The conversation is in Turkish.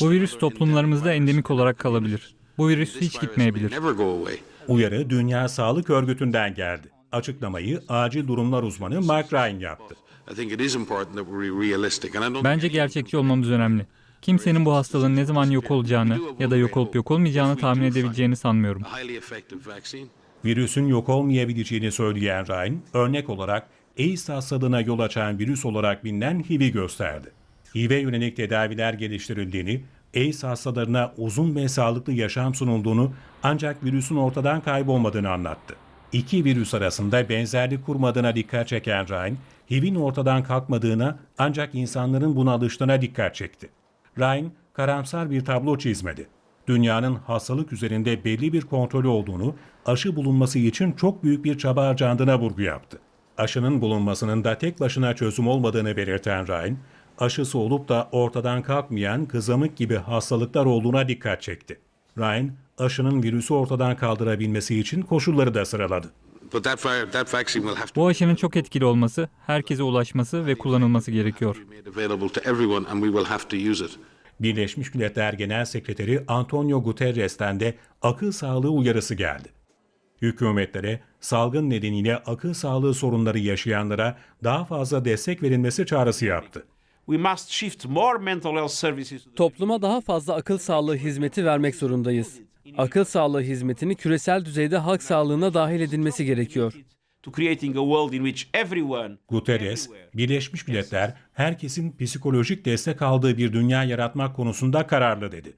Bu virüs toplumlarımızda endemik olarak kalabilir. Bu virüs hiç gitmeyebilir. Uyarı Dünya Sağlık Örgütü'nden geldi. Açıklamayı acil durumlar uzmanı Mark Ryan yaptı. Bence gerçekçi olmamız önemli. Kimsenin bu hastalığın ne zaman yok olacağını ya da yok olup yok olmayacağını tahmin edebileceğini sanmıyorum. Virüsün yok olmayabileceğini söyleyen Ryan, örnek olarak AIDS hastalığına yol açan virüs olarak bilinen HIV'i gösterdi. HIV'e yönelik tedaviler geliştirildiğini, AIDS hastalarına uzun ve sağlıklı yaşam sunulduğunu ancak virüsün ortadan kaybolmadığını anlattı. İki virüs arasında benzerlik kurmadığına dikkat çeken Ryan, HIV'in ortadan kalkmadığına ancak insanların buna alıştığına dikkat çekti. Ryan, karamsar bir tablo çizmedi. Dünyanın hastalık üzerinde belli bir kontrolü olduğunu, aşı bulunması için çok büyük bir çaba harcandığına vurgu yaptı. Aşının bulunmasının da tek başına çözüm olmadığını belirten Ryan, aşısı olup da ortadan kalkmayan kızamık gibi hastalıklar olduğuna dikkat çekti. Ryan, aşının virüsü ortadan kaldırabilmesi için koşulları da sıraladı. Bu aşının çok etkili olması, herkese ulaşması ve kullanılması gerekiyor. Birleşmiş Milletler Genel Sekreteri Antonio Guterres'ten de akıl sağlığı uyarısı geldi. Hükümetlere salgın nedeniyle akıl sağlığı sorunları yaşayanlara daha fazla destek verilmesi çağrısı yaptı. We must shift more mental health services to the Topluma daha fazla akıl sağlığı hizmeti vermek zorundayız. Akıl sağlığı hizmetini küresel düzeyde halk sağlığına dahil edilmesi gerekiyor. Guterres, Birleşmiş Milletler herkesin psikolojik destek aldığı bir dünya yaratmak konusunda kararlı dedi.